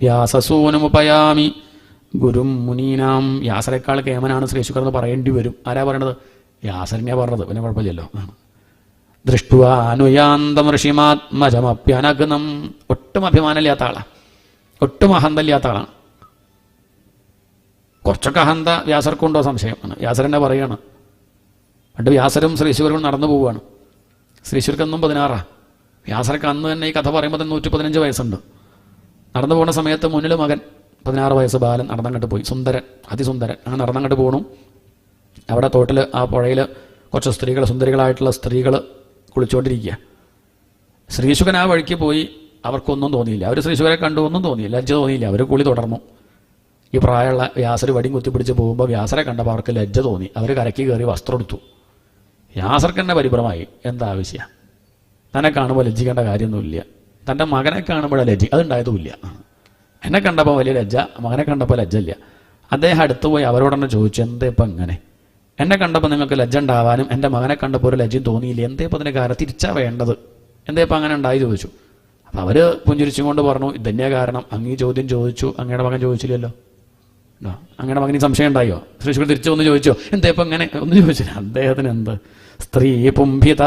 വ്യാസസൂനുമുപയാമി ഗുരും മുനീനാം. വ്യാസരെക്കാൾ കേമനാണ് ശ്രീശുക്കർ എന്ന് പറയേണ്ടി വരും. ആരാ പറയണത്? വ്യാസരനെയാണ് പറഞ്ഞത്. പിന്നെ കുഴപ്പമില്ലല്ലോ. ദൃഷ്ടുവാനുയാന്തം ഋഷിമാത്മജമപ്യനഗ്നം. ഒട്ടും അഭിമാനമില്ലാത്ത ആളാണ് ഒട്ടും അഹന്തമില്ലാത്ത ആളാണ്. കുറച്ചൊക്കെ അഹന്ത വ്യാസർക്കുണ്ടോ സംശയമാണ് വ്യാസരനെ പറയാണ്. പണ്ട് വ്യാസരും ശ്രീശുവരും നടന്നു പോവുകയാണ്. ശ്രീശുർക്ക് എന്നും പതിനാറാ. വ്യാസർക്ക് അന്ന് തന്നെ ഈ കഥ പറയുമ്പോൾ നൂറ്റി പതിനഞ്ച് വയസ്സുണ്ട്. നടന്നു പോകുന്ന സമയത്ത് മുന്നിൽ മകൻ പതിനാറ് വയസ്സ് ബാലൻ നടന്നങ്ങോട്ട് പോയി. സുന്ദരൻ അതിസുന്ദരൻ. അങ്ങനെ നടന്നങ്ങോട്ട് പോകണു അവിടെ തോട്ടിൽ ആ പുഴയിൽ കുറച്ച് സ്ത്രീകൾ സുന്ദരികളായിട്ടുള്ള സ്ത്രീകൾ കുളിച്ചുകൊണ്ടിരിക്കുക ശ്രീശുഖൻ ആ വഴിക്ക് പോയി അവർക്കൊന്നും തോന്നിയില്ല. അവർ ശ്രീശുഖനെ കണ്ടു ഒന്നും തോന്നിയില്ല. ലജ്ജ തോന്നിയില്ല. അവർ കുളി തുടർന്നു. ഈ പ്രായമുള്ള വ്യാസർ വടിയും കുത്തിപ്പിടിച്ച് പോകുമ്പോൾ വ്യാസരെ കണ്ടപ്പോൾ അവർക്ക് ലജ്ജ തോന്നി. അവർ കരക്കി കയറി വസ്ത്രം എടുത്തു വ്യാസർക്ക് തന്നെ പരിഭ്രമായി. എന്താ തന്നെ കാണുമ്പോൾ ലജ്ജിക്കേണ്ട കാര്യമൊന്നുമില്ല. തന്റെ മകനെ കാണുമ്പോൾ ലജ്ജി. അതുണ്ടായതുമില്ല. എന്നെ കണ്ടപ്പോൾ വലിയ ലജ്ജ. മകനെ കണ്ടപ്പോൾ ലജ്ജയില്ല. അദ്ദേഹം അടുത്ത് പോയി അവരോട് തന്നെ ചോദിച്ചു എന്തേ ഇപ്പം ഇങ്ങനെ? എന്നെ കണ്ടപ്പോൾ നിങ്ങൾക്ക് ലജ്ജ ഉണ്ടാവാനും എന്റെ മകനെ കണ്ടപ്പോൾ ഒരു ലജ്ജയും തോന്നിയില്ല. എന്തേ ഇപ്പം അതിന് കാര്യം തിരിച്ചാ വേണ്ടത്. എന്തേ ഇപ്പം അങ്ങനെ ഉണ്ടായി? ചോദിച്ചു. അപ്പം അവർ പുഞ്ചിരിച്ചും കൊണ്ട് പറഞ്ഞു ഇതന്നെയാ കാരണം. അങ്ങ് ഈ ചോദ്യം ചോദിച്ചു. അങ്ങയുടെ മകൻ ചോദിച്ചില്ലല്ലോ? അങ്ങയുടെ മകന് സംശയം ഉണ്ടായോ? ശ്രീശുക്കൾ തിരിച്ചു ഒന്ന് ചോദിച്ചോ? എന്താ ഇപ്പം അങ്ങനെ ഒന്ന് ചോദിച്ചില്ല. അദ്ദേഹത്തിന് എന്ത്? സ്ത്രീ പുംഭിത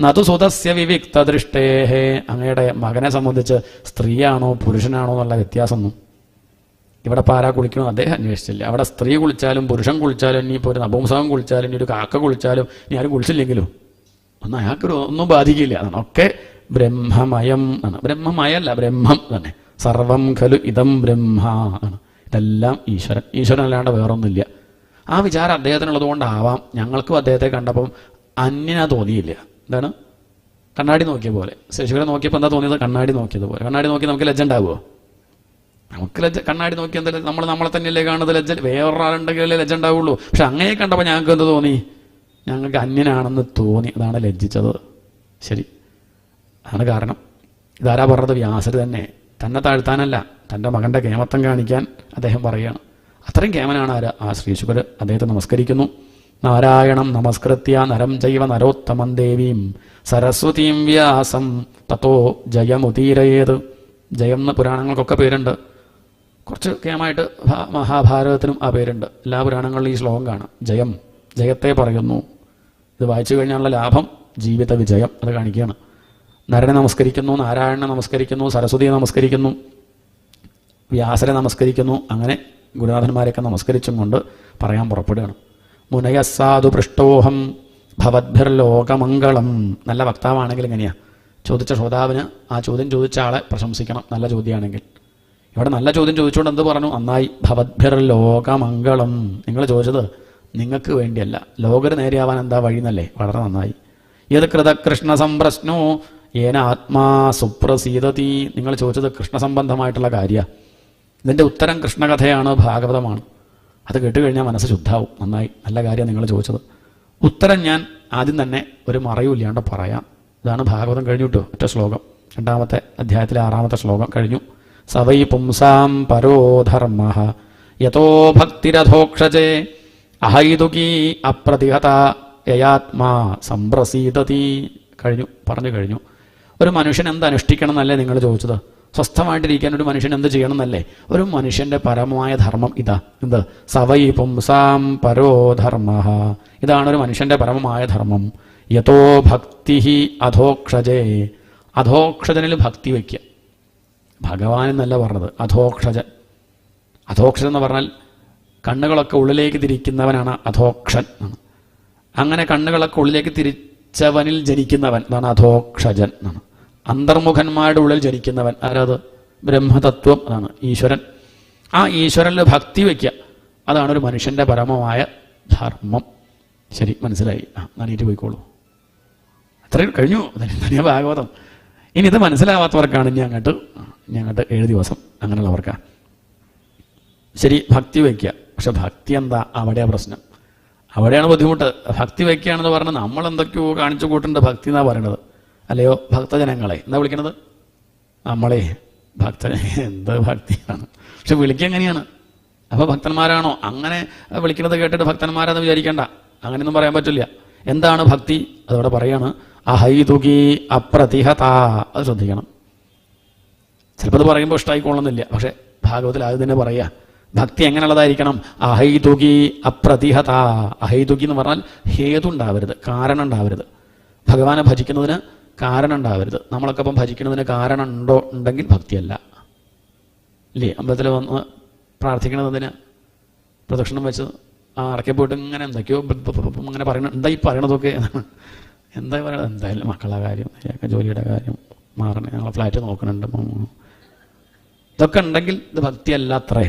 നതു സുതസ്യ വിവിക്ത ദൃഷ്ടേഹേ അങ്ങയുടെ മകനെ സംബന്ധിച്ച് സ്ത്രീയാണോ പുരുഷനാണോ എന്നുള്ള വ്യത്യാസമൊന്നും ഇവിടെ പാരാ കുളിക്കണോ അദ്ദേഹം അന്വേഷിച്ചില്ല. അവിടെ സ്ത്രീ കുളിച്ചാലും പുരുഷൻ കുളിച്ചാലും ഇനിയിപ്പോൾ ഒരു നപുംസകം കുളിച്ചാലും ഇനി ഒരു കാക്ക കുളിച്ചാലും ഇനി ആരും കുളിച്ചില്ലെങ്കിലും? ഒന്നും അയാൾക്കൊരു ഒന്നും ബാധിക്കില്ല. അതാണ് ഒക്കെ ബ്രഹ്മമയം എന്നാണ്. ബ്രഹ്മമയല്ല ബ്രഹ്മം തന്നെ. സർവം ഖലു ഇതം ബ്രഹ്മ ആണ് ഇതെല്ലാം ഈശ്വരൻ. ഈശ്വരൻ അല്ലാണ്ട് വേറൊന്നുമില്ല. ആ വിചാരം അദ്ദേഹത്തിനുള്ളത് കൊണ്ടാവാം ഞങ്ങൾക്കും അദ്ദേഹത്തെ കണ്ടപ്പം അന്യനാ തോന്നിയില്ല. എന്താണ്? കണ്ണാടി നോക്കിയ പോലെ. ശശികരെ നോക്കിയപ്പോൾ എന്താ തോന്നിയത്? കണ്ണാടി നോക്കിയത് പോലെ. കണ്ണാടി നോക്കി നമുക്ക് ലജ്ജ ഉണ്ടാവുമോ നമുക്ക് ലജ്ജ കണ്ണാടി നോക്കി എന്താ നമ്മൾ നമ്മളെ തന്നെയല്ലേ കാണുന്നത് ലജ്ജ വേറൊരാളുണ്ടെങ്കിലല്ലേ ലജ്ജ ഉണ്ടാവുള്ളൂ പക്ഷെ അങ്ങനെ കണ്ടപ്പോൾ ഞങ്ങൾക്ക് എന്ത് തോന്നി? ഞങ്ങൾക്ക് അന്യനാണെന്ന് തോന്നി. അതാണ് ലജ്ജിച്ചത്. ശരി. അതാണ് കാരണം. ഇതാരാ പറഞ്ഞത്? വ്യാസർ തന്നെ. തന്നെ താഴ്ത്താനല്ല. തന്റെ മകന്റെ കേമത്വം കാണിക്കാൻ അദ്ദേഹം പറയുകയാണ്. അത്രയും കേമനാണ് ആര്? ആ ശ്രീശുഖർ അദ്ദേഹത്തെ നമസ്കരിക്കുന്നു. നാരായണം നമസ്കൃത്യ നരം ജൈവ നരോത്തമം ദേവീം സരസ്വതീം വ്യാസം. തത്തോ ജയമുതീരയേത് ജയം എന്ന പുരാണങ്ങൾക്കൊക്കെ പേരുണ്ട്. കുറച്ച് കേമായിട്ട് മഹാഭാരതത്തിനും ആ പേരുണ്ട്. എല്ലാ പുരാണങ്ങളിലും ഈ ശ്ലോകം കാണാം. ജയം. ജയത്തെ പറയുന്നു. ഇത് വായിച്ചു കഴിഞ്ഞാലുള്ള ലാഭം ജീവിത വിജയം അത് കാണിക്കുകയാണ്. നരനെ നമസ്കരിക്കുന്നു നാരായണനെ നമസ്കരിക്കുന്നു സരസ്വതിയെ നമസ്കരിക്കുന്നു വ്യാസരെ നമസ്കരിക്കുന്നു അങ്ങനെ ഗുരുനാഥന്മാരെയൊക്കെ നമസ്കരിച്ചും കൊണ്ട് പറയാൻ പുറപ്പെടുകയാണ്. മുനയസ്സാധു പൃഷ്ടോഹം ഭവദ്ഭിർലോകമംഗളം. നല്ല വക്താവാണെങ്കിൽ എങ്ങനെയാ? ചോദിച്ച ശ്രോതാവിന് ആ ചോദ്യം ചോദിച്ച ആളെ പ്രശംസിക്കണം. നല്ല ചോദ്യമാണെങ്കിൽ. ഇവിടെ നല്ല ചോദ്യം ചോദിച്ചുകൊണ്ട് എന്ത് പറഞ്ഞു? നന്നായി ഭവദ്ഭിർലോകമംഗളം. നിങ്ങൾ ചോദിച്ചത് നിങ്ങൾക്ക് വേണ്ടിയല്ല. ലോകര് നേരെയാവാൻ എന്താ വഴി എന്നല്ലേ വളരെ നന്നായി. ഏത് കൃതകൃഷ്ണ സംപ്രശ്നോ ഏന ആത്മാ സുപ്രസീതതി. നിങ്ങൾ ചോദിച്ചത് കൃഷ്ണസംബന്ധമായിട്ടുള്ള കാര്യമാണ് ഇതിന്റെ ഉത്തരം കൃഷ്ണകഥയാണ് ഭാഗവതമാണ്. അത് കേട്ട് കഴിഞ്ഞാൽ മനസ്സ് ശുദ്ധാവും. നന്നായി. നല്ല കാര്യം നിങ്ങൾ ചോദിച്ചത്. ഉത്തരം ഞാൻ ആദ്യം തന്നെ ഒരു മറയുമില്ലാണ്ട് പറയാം. ഇതാണ് ഭാഗവതം കഴിഞ്ഞു കേട്ടോ ഒറ്റ ശ്ലോകം. രണ്ടാമത്തെ അധ്യായത്തിലെ ആറാമത്തെ ശ്ലോകം കഴിഞ്ഞു. സവൈ പുംസാം പരോധർമ്മ യഥോ ഭക്തിരഥോക്ഷജേ അഹൈതുകീ അപ്രതിഹത യയാത്മാ സംപ്രസീതതി. കഴിഞ്ഞു പറഞ്ഞു കഴിഞ്ഞു. ഒരു മനുഷ്യൻ എന്ത് അനുഷ്ഠിക്കണം എന്നല്ലേ നിങ്ങൾ ചോദിച്ചത്? സ്വസ്ഥമായിട്ടിരിക്കാൻ ഒരു മനുഷ്യൻ എന്ത് ചെയ്യണം എന്നല്ലേ ഒരു മനുഷ്യന്റെ പരമമായ ധർമ്മം ഇതാ. എന്ത്? സവൈ പുംസാം പരോധർമ്മ ഇതാണ് ഒരു മനുഷ്യന്റെ പരമമായ ധർമ്മം. യഥോ ഭക്തി അധോക്ഷജേ. അധോക്ഷജനിൽ ഭക്തി വയ്ക്കുക. ഭഗവാൻ എന്നല്ല പറഞ്ഞത്. അധോക്ഷജൻ. അധോക്ഷജൻ എന്ന് പറഞ്ഞാൽ കണ്ണുകളൊക്കെ ഉള്ളിലേക്ക് തിരിക്കുന്നവനാണ് അധോക്ഷൻ എന്നാണ്. അങ്ങനെ കണ്ണുകളൊക്കെ ഉള്ളിലേക്ക് തിരിച്ചവനിൽ ജനിക്കുന്നവൻ അതാണ് അധോക്ഷജൻ എന്നാണ്. അന്തർമുഖന്മാരുടെ ഉള്ളിൽ ജനിക്കുന്നവൻ. ആരത്? ബ്രഹ്മതത്വം. അതാണ് ഈശ്വരൻ. ആ ഈശ്വരനിൽ ഭക്തി വയ്ക്കുക. അതാണ് ഒരു മനുഷ്യന്റെ പരമമായ ധർമ്മം. ശരി മനസ്സിലായി. ആ നനീറ്റ് പോയിക്കോളൂ. അത്രയും കഴിഞ്ഞു. തനിയ ഭാഗവതം. ഇനി ഇത് മനസ്സിലാവാത്തവർക്കാണ് ഇനി അങ്ങോട്ട് ഇനി അങ്ങോട്ട് ഏഴ് ദിവസം അങ്ങനെയുള്ളവർക്കാണ് ശരി ഭക്തി വയ്ക്കുക. പക്ഷെ ഭക്തി എന്താ? അവിടെയാ പ്രശ്നം. അവിടെയാണ് ബുദ്ധിമുട്ട്. ഭക്തി വയ്ക്കുകയാണെന്ന് പറഞ്ഞാൽ നമ്മൾ എന്തൊക്കെയോ കാണിച്ചു കൂട്ടേണ്ട ഭക്തി എന്നാണ് പറയണത്. അല്ലയോ ഭക്തജനങ്ങളെ. എന്താ വിളിക്കണത്? നമ്മളെ. ഭക്ത എന്ത് ഭക്തിയാണ്. പക്ഷെ വിളിക്കുക എങ്ങനെയാണ്? അപ്പോൾ ഭക്തന്മാരാണോ? അങ്ങനെ വിളിക്കുന്നത് കേട്ടിട്ട് ഭക്തന്മാരാന്ന് വിചാരിക്കേണ്ട. അങ്ങനെയൊന്നും പറയാൻ പറ്റില്ല. എന്താണ് ഭക്തി? അതവിടെ പറയാണ്. അഹൈതുകി അപ്രതിഹത. അത് ശ്രദ്ധിക്കണം. ചിലപ്പോൾ അത് പറയുമ്പോൾ ഇഷ്ടമായിക്കൊള്ളുന്നില്ല പക്ഷെ ഭാഗവത്തിൽ ആദ്യം തന്നെ പറയാ ഭക്തി എങ്ങനെയുള്ളതായിരിക്കണം? അഹൈതുകി അപ്രതിഹത. അഹൈതുകി എന്ന് പറഞ്ഞാൽ ഹേതു ഉണ്ടാവരുത് കാരണം ഉണ്ടാവരുത്. ഭഗവാനെ ഭജിക്കുന്നതിന് കാരണം ഉണ്ടാവരുത് നമ്മളൊക്കെ ഇപ്പം ഭജിക്കുന്നതിന് കാരണം ഉണ്ടോ ഉണ്ടെങ്കിൽ ഭക്തിയല്ല. ഇല്ലേ? അമ്പലത്തിൽ വന്ന് പ്രാർത്ഥിക്കണതിന് പ്രദക്ഷിണം വെച്ച് ആ അടക്കെ പോയിട്ട് ഇങ്ങനെ എന്തൊക്കെയോ ഇങ്ങനെ പറയണ എന്താ ഈ പറയണതൊക്കെ? എന്താ പറയണത്? എന്തായാലും മക്കളുടെ കാര്യം ജോലിയുടെ കാര്യം മാറണേ. ഞങ്ങളെ ഫ്ലാറ്റ് നോക്കണുണ്ട് ഇതൊക്കെ ഉണ്ടെങ്കിൽ ഇത് ഭക്തിയല്ല അത്രേ.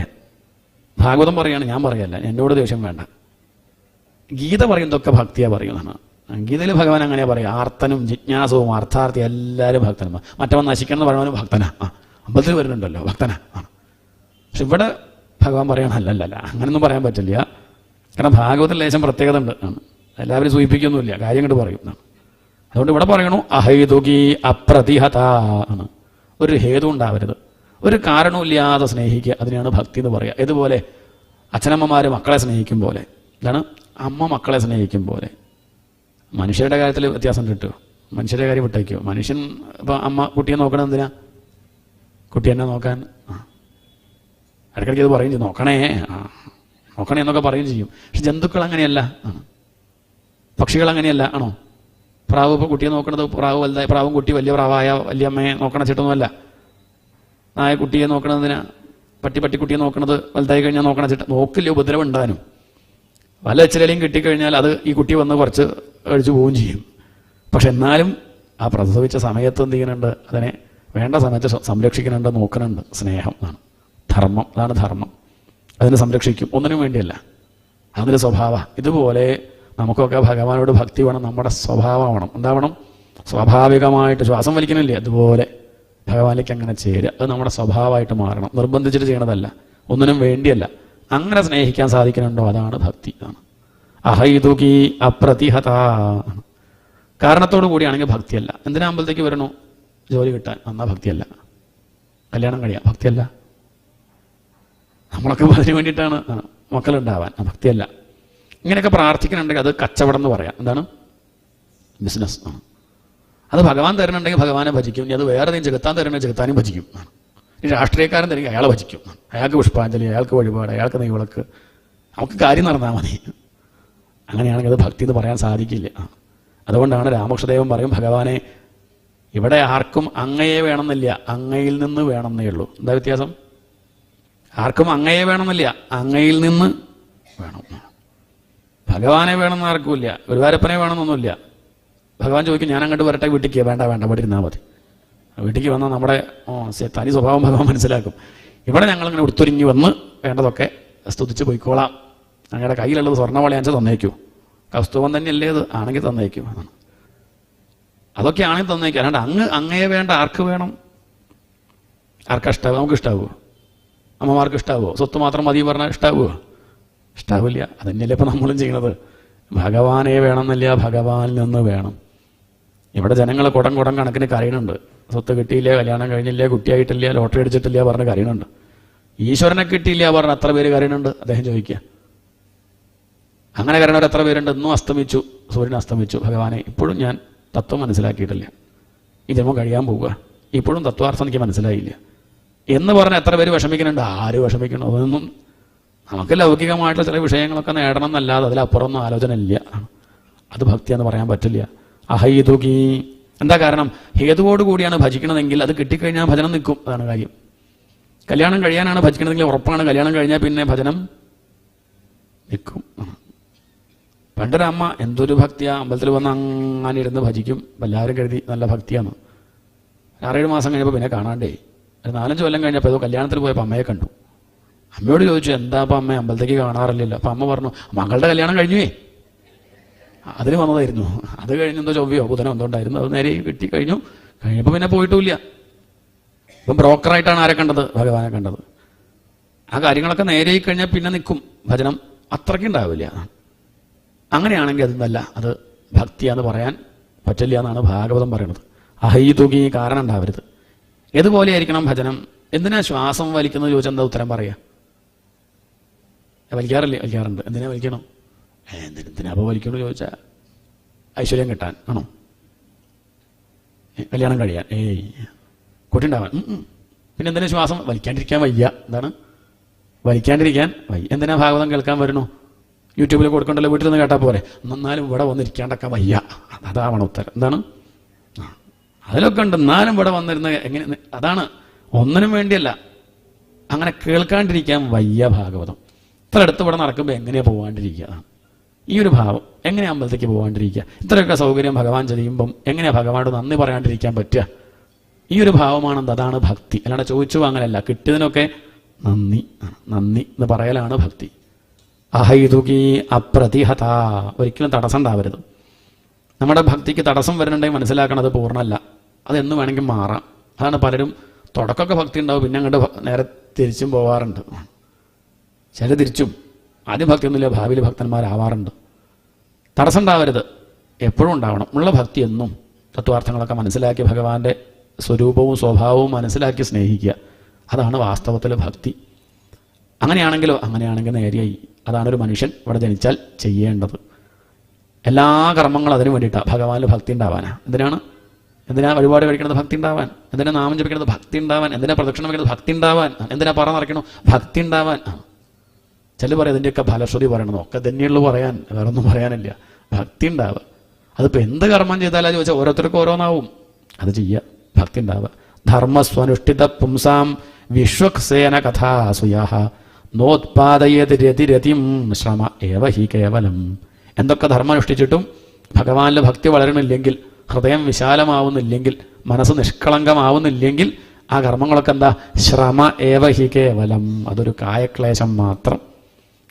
ഭാഗവതം പറയാണ് ഞാൻ പറയല്ല. എന്നോട് ദേഷ്യം വേണ്ട. ഗീത പറയുന്നതൊക്കെ ഭക്തിയാ പറയുന്നതാണ്. ഗീതയിൽ ഭഗവാൻ അങ്ങനെ പറയും ആർത്തനും ജിജ്ഞാസവും അർത്ഥാർത്ഥി എല്ലാവരും ഭക്തനും. മറ്റവൻ നശിക്കണം എന്ന് പറയുന്നവനും ഭക്തനാ. ആ അമ്പലത്തിൽ വരുന്നുണ്ടല്ലോ ഭക്തനാ. ആ. പക്ഷെ ഇവിടെ ഭഗവാൻ പറയണം അല്ലല്ല അങ്ങനൊന്നും പറയാൻ പറ്റില്ല. കാരണം ഭാഗവതത്തിൽ ലേശം പ്രത്യേകത ഉണ്ട് ആണ് എല്ലാവരും സൂചിപ്പിക്കൊന്നുമില്ല കാര്യം കണ്ട് പറയും. അതുകൊണ്ട് ഇവിടെ പറയണു അഹേതുകി അപ്രതിഹത ആണ്. ഒരു ഹേതു ഉണ്ടാവരുത്. ഒരു കാരണമില്ലാതെ സ്നേഹിക്കുക അതിനെയാണ് ഭക്തി എന്ന് പറയുക ഇതുപോലെ അച്ഛനമ്മമാർ മക്കളെ സ്നേഹിക്കും പോലെ എന്താണ് അമ്മ മക്കളെ സ്നേഹിക്കും പോലെ. മനുഷ്യരുടെ കാര്യത്തിൽ വ്യത്യാസം കിട്ടുമോ മനുഷ്യരുടെ കാര്യം വിട്ടേക്കോ. മനുഷ്യൻ ഇപ്പം അമ്മ കുട്ടിയെ നോക്കണം എന്തിനാ? കുട്ടി എന്നെ നോക്കാൻ. ഇടയ്ക്കിടയ്ക്ക് ഇത് പറയും ചെയ്യും. നോക്കണേ. ആ. നോക്കണേ എന്നൊക്കെ പറയും ചെയ്യും. പക്ഷെ ജന്തുക്കൾ അങ്ങനെയല്ല. പക്ഷികൾ അങ്ങനെയല്ല. ആണോ? പ്രാവ് ഇപ്പോൾ കുട്ടിയെ നോക്കണത് പ്രാവ് വലുതായ പ്രാവും കുട്ടി വലിയ പ്രാവായ വലിയ അമ്മയെ നോക്കണ ചിട്ടൊന്നുമല്ല. നായ കുട്ടിയെ നോക്കണതിന് പട്ടി പട്ടി കുട്ടിയെ നോക്കണത് വലുതായി കഴിഞ്ഞാൽ നോക്കണ ചിട്ട നോക്കില്ല ഉപദ്രവം ഉണ്ടാനും വല്ല എച്ചിലെയും കിട്ടിക്കഴിഞ്ഞാൽ അത് ഈ കുട്ടി വന്ന് കുറച്ച് കഴിച്ചു പോവുകയും ചെയ്യും. പക്ഷെ എന്നാലും ആ പ്രസവിച്ച സമയത്ത് എന്ത് ചെയ്യുന്നുണ്ട്? അതിനെ വേണ്ട സമയത്ത് സംരക്ഷിക്കുന്നുണ്ട് നോക്കുന്നുണ്ട്. സ്നേഹം ആണ് ധർമ്മം അതാണ് ധർമ്മം. അതിനെ സംരക്ഷിക്കും. ഒന്നിനും വേണ്ടിയല്ല. അതിന്റെ സ്വഭാവ. ഇതുപോലെ നമുക്കൊക്കെ ഭഗവാനോട് ഭക്തി വേണം നമ്മുടെ സ്വഭാവമാവണം എന്താവണം സ്വാഭാവികമായിട്ട് ശ്വാസം വലിക്കണില്ലേ? അതുപോലെ ഭഗവാനിലേക്ക് അങ്ങനെ ചേരുക. അത് നമ്മുടെ സ്വഭാവമായിട്ട് മാറണം. നിർബന്ധിച്ചിട്ട് ചെയ്യണതല്ല. ഒന്നിനും വേണ്ടിയല്ല. അങ്ങനെ സ്നേഹിക്കാൻ സാധിക്കുന്നുണ്ടോ? അതാണ് ഭക്തി. ആണ്. അഹൈതുകി അപ്രതിഹത. കാരണത്തോടു കൂടിയാണെങ്കിൽ ഭക്തിയല്ല. എന്തിനാ അമ്പലത്തേക്ക് വരണോ? ജോലി കിട്ടാൻ. എന്നാ ഭക്തിയല്ല. കല്യാണം കഴിയാം. ഭക്തിയല്ല. നമ്മളൊക്കെ അതിന് വേണ്ടിയിട്ടാണ്. മക്കളുണ്ടാവാൻ. ഭക്തിയല്ല. ഇങ്ങനെയൊക്കെ പ്രാർത്ഥിക്കുന്നുണ്ടെങ്കിൽ അത് കച്ചവടം എന്ന് പറയാം. എന്താണ്? ബിസിനസ്. അത് ഭഗവാൻ തരുന്നുണ്ടെങ്കിൽ ഭഗവാനെ ഭജിക്കും. ഇനി അത് വേറെ എന്തെങ്കിലും ജഗത്താൻ തരണമെങ്കിൽ ജഗത്താനും ഭജിക്കും. രാഷ്ട്രീയക്കാരൻ തരിക അയാളെ ആ. അയാൾക്ക് പുഷ്പാഞ്ജലി അയാൾക്ക് വഴിപാട് അയാൾക്ക് നെയ്വിളക്ക്. നമുക്ക് കാര്യം നടന്നാൽ മതി. അങ്ങനെയാണെങ്കിൽ അത് ഭക്തി എന്ന് പറയാൻ സാധിക്കില്ല. അതുകൊണ്ടാണ് രാമകൃഷ്ണദേവൻ പറയും ഭഗവാനെ ഇവിടെ ആർക്കും അങ്ങയെ വേണമെന്നില്ല. അങ്ങയിൽ നിന്ന് വേണമെന്നേ ഉള്ളൂ. എന്താ വ്യത്യാസം? ആർക്കും അങ്ങയെ വേണമെന്നില്ല. അങ്ങയിൽ നിന്ന് വേണം. ഭഗവാനെ വേണമെന്ന് ആർക്കുമില്ല ഗുരുവാരപ്പനെ വേണമെന്നൊന്നുമില്ല. ഭഗവാൻ ചോദിക്കും ഞാൻ അങ്ങോട്ട് വരട്ടെ വീട്ടിക്ക് വേണ്ട വേണ്ട ഇവിടെ ഇരുന്നാൽ മതി. വീട്ടിക്ക് വന്നാൽ നമ്മുടെ തനി സ്വഭാവം ഭഗവാൻ മനസ്സിലാക്കും. ഇവിടെ ഞങ്ങളിങ്ങനെ ഉടുത്തൊരുങ്ങി വന്ന് വേണ്ടതൊക്കെ സ്തുതിച്ച് പോയിക്കോളാം. ഞങ്ങളുടെ കയ്യിലുള്ളത് സ്വർണവളയാഞ്ച തന്നേക്കൂ. കസ്തുവം തന്നെയല്ലേ അത്? ആണെങ്കിൽ തന്നേക്കൂ. എന്നാണ് അതൊക്കെ ആണെങ്കിൽ തന്നേക്കും. അല്ലാണ്ട് അങ്ങ് അങ്ങയെ വേണ്ട ആർക്ക് വേണം? ആർക്കാ നമുക്ക് ഇഷ്ടാവുമോ അമ്മമാർക്ക് ഇഷ്ടാവുമോ സ്വത്ത് മാത്രം മതി പറഞ്ഞാൽ ഇഷ്ടാവുമോ ഇഷ്ടാവില്ല. അതന്നെയല്ലേ ഇപ്പം നമ്മളും ചെയ്യണത് ഭഗവാനെ വേണമെന്നല്ല ഭഗവാനിൽ നിന്ന് വേണം. ഇവിടെ ജനങ്ങൾ കുടം കുടം കണക്കിന് കരയുന്നുണ്ട്. സ്വത്ത് കിട്ടിയില്ലേ കല്യാണം കഴിഞ്ഞില്ലേ കുട്ടിയായിട്ടില്ല ലോട്ടറി അടിച്ചിട്ടില്ല പറഞ്ഞ് കരയുന്നുണ്ട്. ഈശ്വരനെ കിട്ടിയില്ല പറഞ്ഞ് അത്ര പേര് കരയുന്നുണ്ട്? അദ്ദേഹം ചോദിക്കുക. അങ്ങനെ കരണവർ എത്ര പേരുണ്ട്? ഇന്നും അസ്തമിച്ചു സൂര്യൻ അസ്തമിച്ചു. ഭഗവാനെ ഇപ്പോഴും ഞാൻ തത്വം മനസ്സിലാക്കിയിട്ടില്ല. ഈ ജന്മം കഴിയാൻ പോവുക. ഇപ്പോഴും തത്വാർത്ഥം എനിക്ക് മനസ്സിലായില്ല. എന്ന് പറഞ്ഞ് എത്ര പേര് വിഷമിക്കുന്നുണ്ട്? ആര് വിഷമിക്കണം അതൊന്നും നമുക്ക് ലൗകികമായിട്ടുള്ള ചില വിഷയങ്ങളൊക്കെ നേടണം എന്നല്ലാതെ അതിലപ്പുറമൊന്നും ആലോചന ഇല്ല അത് ഭക്തി എന്ന് പറയാൻ പറ്റില്ല. അഹൈതുകി എന്താ കാരണം? ഹേതുവോട് കൂടിയാണ് ഭജിക്കണതെങ്കിൽ അത് കിട്ടിക്കഴിഞ്ഞാൽ ഭജനം നിൽക്കും. അതാണ് കാര്യം. കല്യാണം കഴിയാനാണ് ഭജിക്കണതെങ്കിൽ ഉറപ്പാണ്. കല്യാണം കഴിഞ്ഞാൽ പിന്നെ ഭജനം നിൽക്കും. പണ്ടൊരമ്മ എന്തൊരു ഭക്തിയാ. അമ്പലത്തിൽ വന്ന് അങ്ങനെ ഇരുന്ന് ഭജിക്കും. എല്ലാവരും കരുതി നല്ല ഭക്തിയാണ്. ആറേഴ് മാസം കഴിഞ്ഞപ്പോൾ പിന്നെ കാണാണ്ടേ. ഒരു നാലഞ്ച് കൊല്ലം കഴിഞ്ഞപ്പോൾ ഏതോ കല്യാണത്തിൽ പോയപ്പോൾ അമ്മയെ കണ്ടു. അമ്മയോട് ചോദിച്ചു എന്താ അപ്പം അമ്മ? അമ്പലത്തേക്ക് കാണാറില്ലല്ലോ. അപ്പം അമ്മ പറഞ്ഞു മകളുടെ കല്യാണം കഴിഞ്ഞുവേ. അതിന് വന്നതായിരുന്നു. അത് കഴിഞ്ഞ് എന്തോ ചൊവ്വയോ ബുധനോ എന്തോ ഉണ്ടായിരുന്നു. അത് നേരെ കിട്ടി കഴിഞ്ഞു. കഴിഞ്ഞപ്പോൾ പിന്നെ പോയിട്ടുമില്ല ഇപ്പം ബ്രോക്കറായിട്ടാണ് ആരെ കണ്ടത്? ഭഗവാനെ കണ്ടത്. ആ കാര്യങ്ങളൊക്കെ നേരെ കഴിഞ്ഞാൽ പിന്നെ നിൽക്കും ഭജനം അത്രയ്ക്ക് ഉണ്ടാവില്ല. അങ്ങനെയാണെങ്കിൽ അതൊന്നല്ല. അത് ഭക്തിയാന്ന് പറയാൻ പറ്റില്ല എന്നാണ് ഭാഗവതം പറയുന്നത് അഹൈതുകി കാരണം ഉണ്ടാവരുത്. ഏതുപോലെ ആയിരിക്കണം ഭജനം? എന്തിനാ ശ്വാസം വലിക്കുന്നത് ചോദിച്ചാൽ എന്താ ഉത്തരം പറയാ? വലിക്കാറില്ലേ? വലിക്കാറുണ്ട്. എന്തിനാ വലിക്കണം? എന്തിന് വലിക്കണമെന്ന് ചോദിച്ചാൽ ഐശ്വര്യം കിട്ടാൻ ആണോ കല്യാണം കഴിയാൻ. ഏയ് കുട്ടി ഉണ്ടാവാൻ ഉം, ഉം. പിന്നെ എന്തിനാ ശ്വാസം വലിക്കാണ്ടിരിക്കാൻ വയ്യ? എന്താണ്? വലിക്കാണ്ടിരിക്കാൻ വയ്യ. എന്തിനാ ഭാഗവതം കേൾക്കാൻ വരണോ? യൂട്യൂബിൽ കൊടുക്കണ്ടല്ലോ വീട്ടിൽ നിന്ന് കേട്ടാൽ പോരെ. എന്നാലും ഇവിടെ വന്നിരിക്കാണ്ടൊക്കെ വയ്യ. അതാവണം ഉത്തരം. എന്താണ്? അതിലൊക്കെ ഉണ്ട്. എന്നാലും ഇവിടെ വന്നിരുന്ന എങ്ങനെ അതാണ്. ഒന്നിനും വേണ്ടിയല്ല. അങ്ങനെ കേൾക്കാണ്ടിരിക്കാൻ വയ്യ ഭാഗവതം. ഇത്ര അടുത്ത് ഇവിടെ നടക്കുമ്പോൾ എങ്ങനെയാണ് പോകാണ്ടിരിക്കുക. ഈ ഒരു ഭാവം എങ്ങനെ അമ്പലത്തേക്ക് പോകാണ്ടിരിക്കുക? ഇത്രയൊക്കെ സൗകര്യം ഭഗവാൻ ചെയ്യുമ്പം എങ്ങനെ ഭഗവാനോട് നന്ദി പറയാണ്ടിരിക്കാൻ പറ്റുക? ഈ ഒരു ഭാവമാണെന്ന് അതാണ് ഭക്തി. അല്ലാണ്ട് ചോദിച്ചു വാങ്ങലല്ല കിട്ടിയതിനൊക്കെ നന്ദി. നന്ദി എന്ന് പറയലാണ് ഭക്തി. അഹൈതുകി അപ്രതിഹത. ഒരിക്കലും തടസ്സം ഉണ്ടാവരുത്. നമ്മുടെ ഭക്തിക്ക് തടസ്സം വരുന്നുണ്ടെങ്കിൽ മനസ്സിലാക്കണത് പൂർണമല്ല. അതെന്ന് വേണമെങ്കിൽ മാറാം. അതാണ് പലരും തുടക്കമൊക്കെ ഭക്തി ഉണ്ടാവും പിന്നെ അങ്ങോട്ട് നേരെ തിരിച്ചും പോവാറുണ്ട്. ചില തിരിച്ചും. ആദ്യം ഭക്തിയൊന്നുമില്ല ഭാവിയിൽ ഭക്തന്മാരാവാറുണ്ട്. തടസ്സം ഉണ്ടാവരുത് എപ്പോഴും ഉണ്ടാവണം. ഉള്ള ഭക്തി എന്നും തത്വാർത്ഥങ്ങളൊക്കെ മനസ്സിലാക്കി ഭഗവാന്റെ സ്വരൂപവും സ്വഭാവവും മനസ്സിലാക്കി സ്നേഹിക്കുക. അതാണ് വാസ്തവത്തിൽ ഭക്തി. അങ്ങനെയാണെങ്കിലോ അങ്ങനെയാണെങ്കിൽ നേരെയായി. അതാണ് ഒരു മനുഷ്യൻ ഇവിടെ ജനിച്ചാൽ ചെയ്യേണ്ടത്. എല്ലാ കർമ്മങ്ങളും അതിനു വേണ്ടിയിട്ടാണ് ഭഗവാനിൽ ഭക്തി ഉണ്ടാവാനാണ് എന്തിനാണ്? എന്തിനാ വഴിപാട് കഴിക്കുന്നത് ഭക്തി ഉണ്ടാവാൻ? എന്തിനാ നാമം ജപിക്കുന്നത് ഭക്തി ഉണ്ടാവാൻ? എന്തിനാ പ്രദക്ഷിണം വയ്ക്കുന്നത് ഭക്തി ഉണ്ടാവാൻ? എന്തിനാ പറ നിറയ്ക്കണു ഭക്തി ഉണ്ടാവാൻ. ചില പറയാം ഇതിന്റെയൊക്കെ ഫലശ്രുതി പറയണം ഒക്കെ തന്നെയുള്ളൂ പറയാൻ. വേറെ ഒന്നും പറയാനില്ല. ഭക്തി ഉണ്ടാവുക. അതിപ്പോൾ എന്ത് കർമ്മം ചെയ്താലാ ചോദിച്ചാൽ ഓരോരുത്തർക്കും ഓരോന്നാവും. അത് ചെയ്യുക ഭക്തി ഉണ്ടാവുക. ധർമ്മസ്വനുഷ്ഠിത പുംസാം വിശ്വക്സേന കഥാസുയാഹ നോത്പാദയത് രതിരതിം ശ്രമ ഏവ ഹി കേവലം. എന്തൊക്കെ ധർമ്മം അനുഷ്ഠിച്ചിട്ടും ഭഗവാനിലെ ഭക്തി വളരണില്ലെങ്കിൽ ഹൃദയം വിശാലമാവുന്നില്ലെങ്കിൽ മനസ്സ് നിഷ്കളങ്കമാവുന്നില്ലെങ്കിൽ ആ കർമ്മങ്ങളൊക്കെ എന്താ? ശ്രമ ഏവ ഹി കേവലം. അതൊരു കായക്ലേശം മാത്രം.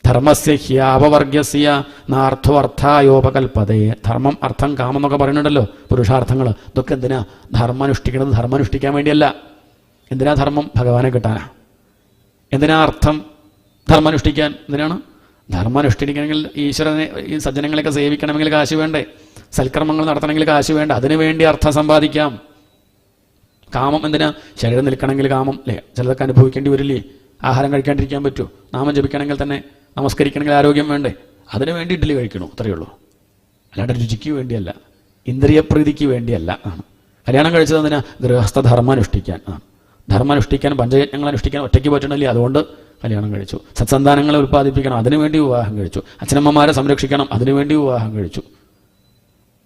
ധർമ്മസ്യ അപവർഗസ്യ നാർത്ഥോർത്ഥായോപകൽപ്പതേ ധർമ്മം അർത്ഥം കാമം എന്നൊക്കെ പറയുന്നുണ്ടല്ലോ പുരുഷാർത്ഥങ്ങൾ ഇതൊക്കെ എന്തിനാ? ധർമ്മം അനുഷ്ഠിക്കുന്നത് ധർമ്മം അനുഷ്ഠിക്കാൻ വേണ്ടിയല്ല. എന്തിനാ ധർമ്മം? ഭഗവാനെ കിട്ടാനാ. എന്തിനാ അർത്ഥം ധർമ്മം അനുഷ്ഠിക്കാൻ എന്തിനാണ്? ധർമ്മം അനുഷ്ഠിക്കണമെങ്കിൽ ഈശ്വരനെ ഈ സജ്ജനങ്ങളെയൊക്കെ സേവിക്കണമെങ്കിൽ കാശ് വേണ്ടേ. സൽക്കർമ്മങ്ങൾ നടത്തണമെങ്കിൽ കാശ് വേണ്ട. അതിനു വേണ്ടി അർത്ഥം സമ്പാദിക്കാം. കാമം എന്തിനാ? ശരീരം നിൽക്കണമെങ്കിൽ കാമം. അല്ലേ ചിലതൊക്കെ അനുഭവിക്കേണ്ടി വരില്ലേ? ആഹാരം കഴിക്കാണ്ടിരിക്കാൻ പറ്റുമോ നാമം ജപിക്കണമെങ്കിൽ തന്നെ നമസ്കരിക്കണമെങ്കിൽ ആരോഗ്യം വേണ്ടേ? അതിനു വേണ്ടി ഇഡ്ഡലി കഴിക്കണോ? അത്രയേ ഉള്ളൂ. അല്ലാണ്ട് രുചിക്ക് വേണ്ടിയല്ല. ഇന്ദ്രിയപ്രീതിക്ക് വേണ്ടിയല്ല. ആണ് കല്യാണം കഴിച്ചത് എന്തിനാ? ഗൃഹസ്ഥ അനുഷ്ഠിക്കാൻ ആണ് അനുഷ്ഠിക്കാൻ പഞ്ചയജ്ഞങ്ങൾ അനുഷ്ഠിക്കാൻ ഒറ്റയ്ക്ക് പറ്റണില്ലേ അതുകൊണ്ട് കല്യാണം കഴിച്ചു. സത്സന്താനങ്ങളെ ഉൽപ്പാദിപ്പിക്കണം. അതിനുവേണ്ടി വിവാഹം കഴിച്ചു. അച്ഛനമ്മമാരെ സംരക്ഷിക്കണം. അതിനുവേണ്ടി വിവാഹം കഴിച്ചു.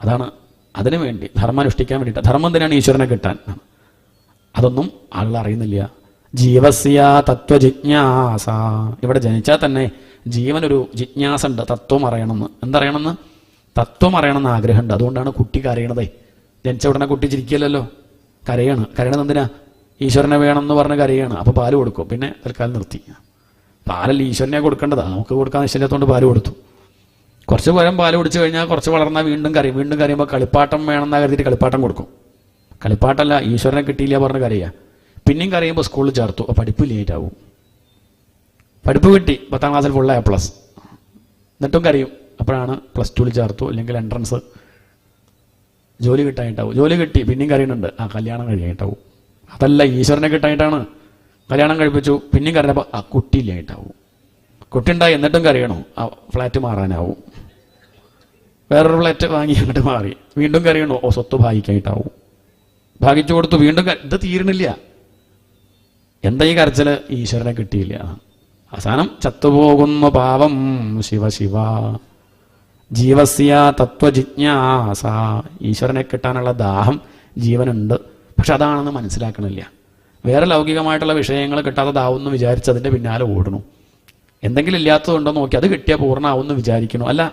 അതാണ് അതിനുവേണ്ടി അനുഷ്ഠിക്കാൻ വേണ്ടിയിട്ട്. ധർമ്മം തന്നെയാണ് ഈശ്വരനെ കിട്ടാൻ. അതൊന്നും ആളുകൾ അറിയുന്നില്ല. ജീവസ്യ തത്വജിജ്ഞാസ ഇവിടെ ജനിച്ചാൽ തന്നെ ജീവനൊരു ജിജ്ഞാസ ഉണ്ട് തത്വം അറിയണമെന്ന്. എന്തറിയണമെന്ന്? തത്വം അറിയണമെന്ന് ആഗ്രഹമുണ്ട് അതുകൊണ്ടാണ് കുട്ടി കരയണതേ. ജനിച്ച ഉടനെ കുട്ടി ചിരിക്കില്ലല്ലോ. കരയാണ്. കരയണത് എന്തിനാ? ഈശ്വരനെ വേണമെന്ന് പറഞ്ഞ് കരയാണ്. അപ്പോൾ പാൽ കൊടുക്കും. പിന്നെ തൽക്കാലം നിർത്തി. പാലല്ല ഈശ്വരനെ കൊടുക്കേണ്ടതാ? നമുക്ക് കൊടുക്കാൻ ഇഷ്ടമില്ലാത്തതുകൊണ്ട് പാൽ കൊടുത്തു. കുറച്ച് നേരം പാൽ കുടിച്ചു കഴിഞ്ഞാൽ കുറച്ച് വളർന്നാൽ വീണ്ടും കരയും. വീണ്ടും കരയുമ്പോൾ കളിപ്പാട്ടം വേണമെന്നാ കരുതിയിട്ട് കളിപ്പാട്ടം കൊടുക്കും. കളിപ്പാട്ടല്ല ഈശ്വരനെ കിട്ടിയില്ല പറഞ്ഞ് കരയുക പിന്നെയും കറിയുമ്പോൾ സ്കൂളിൽ ചേർത്തു. അപ്പോൾ പഠിപ്പ് ലേറ്റ് ആവും. പഠിപ്പ് കിട്ടി. പത്താം ക്ലാസ്സിൽ ഫുൾ എ പ്ലസ് എന്നിട്ടും കറിയും അപ്പോഴാണ് പ്ലസ് ടുവിൽ ചേർത്തു. അല്ലെങ്കിൽ എൻട്രൻസ് ജോലി കിട്ടായിട്ടാവും ജോലി കിട്ടി. പിന്നെയും കറിയുന്നുണ്ട് ആ കല്യാണം കഴിയായിട്ടാവും അതല്ല ഈശ്വരനെ കിട്ടായിട്ടാണ് കല്യാണം കഴിപ്പിച്ചു. പിന്നെയും കരഞ്ഞപ്പോൾ ആ കുട്ടിയില്ലായിട്ടാവും കുട്ടി ഉണ്ടായി. എന്നിട്ടും കരയണോ. ആ ഫ്ലാറ്റ് മാറാനാവും. വേറൊരു ഫ്ലാറ്റ് വാങ്ങി അങ്ങോട്ട് മാറി. വീണ്ടും കരയണോ ഓ സ്വത്ത് ഭാഗിക്കായിട്ടാവും ഭാഗിച്ചു കൊടുത്തു. വീണ്ടും ഇത് തീരണില്ല എന്താ ഈ കരച്ചിൽ? ഈശ്വരനെ കിട്ടിയില്ല. അവസാനം ചത്തുപോകുന്നു പാവം. ശിവ ശിവ. ജീവസ്യ തത്വജിജ്ഞാസ ഈശ്വരനെ കിട്ടാനുള്ള ദാഹം ജീവനുണ്ട്. പക്ഷെ അതാണെന്ന് മനസ്സിലാക്കണില്ല. വേറെ ലൗകികമായിട്ടുള്ള വിഷയങ്ങൾ കിട്ടാത്തതാവുമെന്ന് വിചാരിച്ച് അതിന്റെ പിന്നാലെ ഓടണു എന്തെങ്കിലും ഇല്ലാത്തതുണ്ടോ നോക്കി അത് കിട്ടിയാൽ പൂർണമാവുമെന്ന് വിചാരിക്കണു അല്ല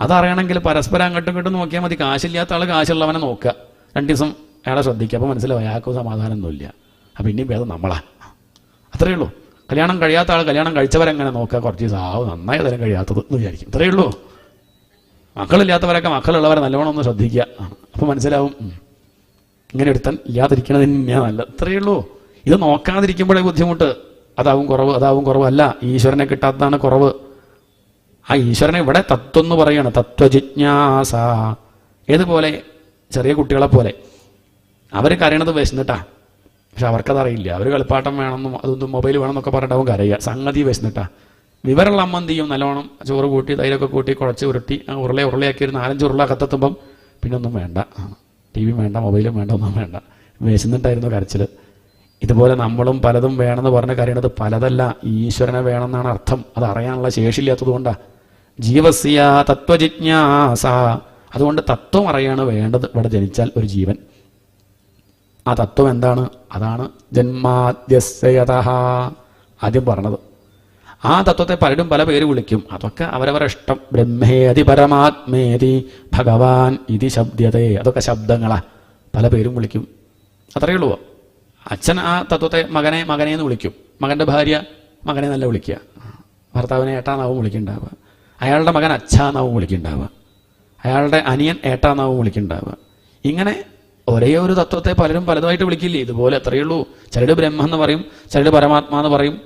അതറിയണമെങ്കിൽ പരസ്പരം അങ്ങോട്ടും ഇങ്ങോട്ടും നോക്കിയാൽ മതി. കാശില്ലാത്ത ആൾ കാശുള്ളവനെ നോക്കുക. രണ്ട് ദിവസം അയാളെ ശ്രദ്ധിക്കുക. അപ്പോൾ മനസ്സിലാവും അയാൾക്ക് സമാധാനമൊന്നുമില്ല. അപ്പം ഇനിയും ഭേദം നമ്മളാ. അത്രയേ ഉള്ളൂ. കല്യാണം കഴിയാത്ത ആൾ കല്യാണം കഴിച്ചവരെങ്ങനെ നോക്കുക കുറച്ച് ദിവസം ആവും നന്നായി തരം കഴിയാത്തത് എന്ന് വിചാരിക്കും. ഇത്രയേ ഉള്ളൂ. മക്കളില്ലാത്തവരൊക്കെ മക്കളുള്ളവരെ നല്ലവണ്ണം ഒന്ന് ശ്രദ്ധിക്കുക. അപ്പോൾ മനസ്സിലാവും ഇങ്ങനെ എടുത്താൽ ഇല്ലാതിരിക്കണത് തന്നെയാണ് നല്ല ഇത്രയേ ഉള്ളൂ. ഇത് നോക്കാതിരിക്കുമ്പോഴേ ബുദ്ധിമുട്ട്. അതാവും കുറവ് അതാവും കുറവല്ല. ഈശ്വരനെ കിട്ടാത്തതാണ് കുറവ്. ആ ഈശ്വരനെ ഇവിടെ തത്വം എന്ന് പറയുകയാണ് തത്വജിജ്ഞാസ. ഏതുപോലെ? ചെറിയ കുട്ടികളെ പോലെ അവർ കരയണത് വിശന്നിട്ടാ. പക്ഷെ അവർക്കതറിയില്ല. അവർ കളിപ്പാട്ടം വേണമെന്നും അതൊന്നും മൊബൈൽ വേണമെന്നൊക്കെ പറഞ്ഞിട്ടാവും കരയുക. സംഗതി വെച്ചിട്ടാ. വിവരമുള്ള അമ്മ എന്ത് ചെയ്യും? നല്ലോണം ചോറ് കൂട്ടി തൈരൊക്കെ കൂട്ടി കുഴച്ച് ഉരുട്ടി ഉരുളെ ഉരുളയാക്കി ഒരു നാലഞ്ച് ഉരുള കത്തെത്തുമ്പം പിന്നെ ഒന്നും വേണ്ട ടി വി വേണ്ട മൊബൈലും വേണ്ട ഒന്നും വേണ്ട. വിശന്നിട്ടായിരുന്നു കരച്ചിൽ ഇതുപോലെ നമ്മളും പലതും വേണമെന്ന് പറഞ്ഞ കരയണത് പലതല്ല. ഈശ്വരനെ വേണമെന്നാണ് അർത്ഥം. അത് അറിയാനുള്ള ശേഷിയില്ലാത്തത് കൊണ്ടാണ് ജീവസ്യ തത്വജിജ്ഞാസ. അതുകൊണ്ട് തത്വം അറിയാണ് വേണ്ടത്. ഇവിടെ ജനിച്ചാൽ ഒരു ജീവൻ. ആ തത്വം എന്താണ്? അതാണ് ജന്മാദ്യസ്യത ആദ്യം പറഞ്ഞത്. ആ തത്വത്തെ പലരും പല പേര് വിളിക്കും. അതൊക്കെ അവരവരുടെ ഇഷ്ടം. ബ്രഹ്മേതി പരമാത്മേതി ഭഗവാൻ ഇതി ശബ്ദതേ അതൊക്കെ ശബ്ദങ്ങളാ. പല പേരും വിളിക്കും. അത്രയേ ഉള്ളൂ. അച്ഛൻ ആ തത്വത്തെ മകനെ മകനെ എന്ന് വിളിക്കും. മകന്റെ ഭാര്യ മകനെ നല്ല വിളിക്കുക. ഭർത്താവിനെ ഏട്ടാന്നാവും വിളിക്കുന്നുണ്ടാവുക അയാളുടെ മകൻ അച്ഛാന്നാവും വിളിക്കുന്നുണ്ടാവുക അയാളുടെ അനിയൻ ഏട്ടാന്നാവും വിളിക്കുന്നുണ്ടാവുക ഇങ്ങനെ ഒരേ ഒരു തത്വത്തെ പലരും പലതുമായിട്ട് വിളിക്കില്ലേ? ഇതുപോലെ അത്രയേ ഉള്ളൂ. ചിലര് ബ്രഹ്മ എന്ന് പറയും ചിലര് പരമാത്മാ എന്ന് പറയും.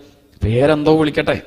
പേരെന്തോ വിളിക്കട്ടെ.